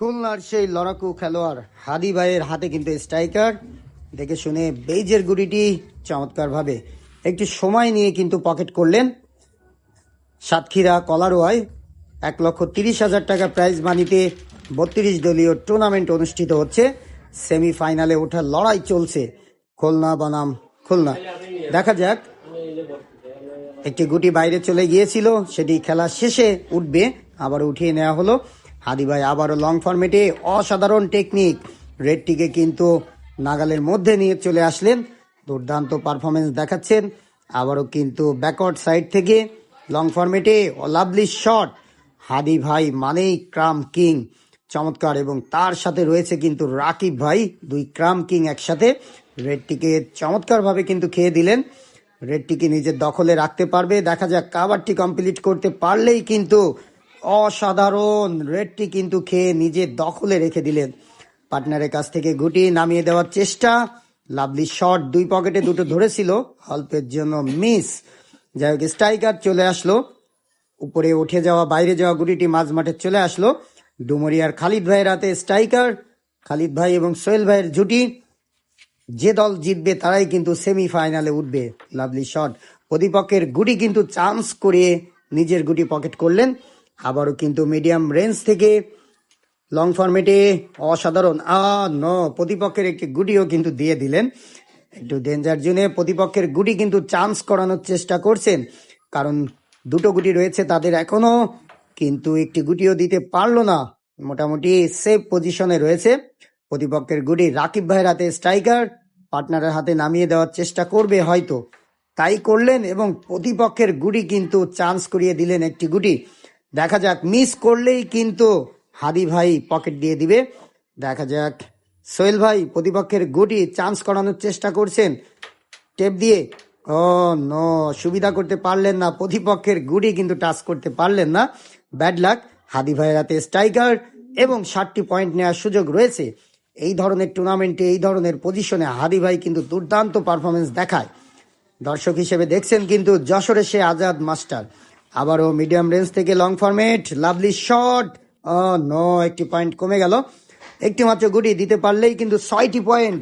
খুলনার সেই লড়াকু খেলোয়াড় হাদি ভাইয়ের হাতে কিন্তু স্ট্রাইকার। দেখে শুনে বেইজের গুড়িটি চমৎকারভাবে একটু সময় নিয়ে কিন্তু পকেট করলেন। সাতক্ষীরা, কলারোয়ায় এক লক্ষ তিরিশ হাজার টাকা প্রাইজ মানিতে বত্রিশ দলীয় টুর্নামেন্ট অনুষ্ঠিত হচ্ছে। সেমিফাইনালে ওঠার লড়াই চলছে খুলনা বনাম খুলনা। দেখা যাক, একটি গুটি বাইরে চলে গিয়েছিল, সেটি খেলা শেষে উঠবে, আবার উঠিয়ে নেওয়া হলো। হাদি ভাই আবারও লং ফর্মেটে অসাধারণ টেকনিক রেডটিকে কিন্তু নাগালের মধ্যে নিয়ে চলে আসলেন। দুর্দান্ত পারফরমেন্স দেখাচ্ছেন। আবারও কিন্তু ব্যাকওয়ার্ড সাইড থেকে লং ফরম্যাটে লাভলি শট হাদি ভাই মানেই ক্রাম কিং। চমৎকার এবং তার সাথে রয়েছে কিন্তু রাকিব ভাই, দুই ক্রাম কিং একসাথে। রেডটিকে চমৎকারভাবে কিন্তু খেয়ে দিলেন। রেডটিকে নিজের দখলে রাখতে পারবে। দেখা যাক কাবারটি কমপ্লিট করতে পারলেই কিন্তু অসাধারণ রেডটি কিন্তু খেয়ে নিজের দখলে রেখে দিলেন। পার্টনারের কাছ থেকে গুটি নামিয়ে দেওয়ার চেষ্টা। লাভলি শট দুই পকেটে দুটো ধরেছিল। অল্পের জন্য মিস। যাই হোক, স্ট্রাইকার চলে আসলো। উপরে উঠে যাওয়া, বাইরে যাওয়া গুটিটি মাঝ মাঠে চলে আসলো। ডুমরিয়ার খালিদ ভাইয়ের হাতে স্ট্রাইকার। খালিদ ভাই এবং সোহেল ভাইয়ের জুটি যে দল জিতবে তারাই কিন্তু সেমিফাইনালে উঠবে। Lovely shot. প্রতিপক্ষের গুটি কিন্তু চান্স করে নিজের গুটি পকেট করলেন। আবারও কিন্তু মিডিয়াম রেঞ্জ থেকে লং ফর্মেটে অসাধারণ। আ, ন, প্রতিপক্ষের একটি গুটিও কিন্তু দিয়ে দিলেন। একটু ডেঞ্জার জোনে প্রতিপক্ষের গুটি কিন্তু চান্স করানোর চেষ্টা করছেন। কারণ দুটো গুটি রয়েছে তাদের এখনও, কিন্তু একটি গুটিও দিতে পারল না। মোটামুটি সেফ পজিশনে রয়েছে। প্রতিপক্ষের গুটি রাকিব ভাইয়ের হাতে স্ট্রাইকার পার্টনারের হাতে নামিয়ে দেওয়ার চেষ্টা করবে হয়তো। তাই করলেন এবং প্রতিপক্ষের গুটি কিন্তু চান্স করিয়ে দিলেন একটি গুটি। দেখা যাক মিস করলেই কিন্তু হাদি ভাই পকেট দিয়ে দিবে। দেখা যাক, সোহেল ভাই প্রতিপক্ষের গুটি চান্স করানোর চেষ্টা করছেন। টেপ দিয়ে, ও নো সুবিধা করতে পারলেন না। প্রতিপক্ষের গুটি কিন্তু টাচ করতে পারলেন না। ব্যাড লাক হাদি ভাইয়ের হাতে স্ট্রাইকার এবং ষাটটি পয়েন্ট নেওয়ার সুযোগ রয়েছে। এই ধরনের টুর্নামেন্টে এই ধরনের পজিশনে হাদি ভাই কিন্তু দুর্দান্ত পারফরমেন্স দেখায়। দর্শক হিসেবে দেখছেন কিন্তু যশোরে সে আজাদ মাস্টার আবারও মিডিয়াম রেঞ্জ থেকে লং ফর্মেট লাভলি শট ন একটি পয়েন্ট কমে গেল। একটি মাত্র গুটি দিতে পারলেই কিন্তু ছয়টি পয়েন্ট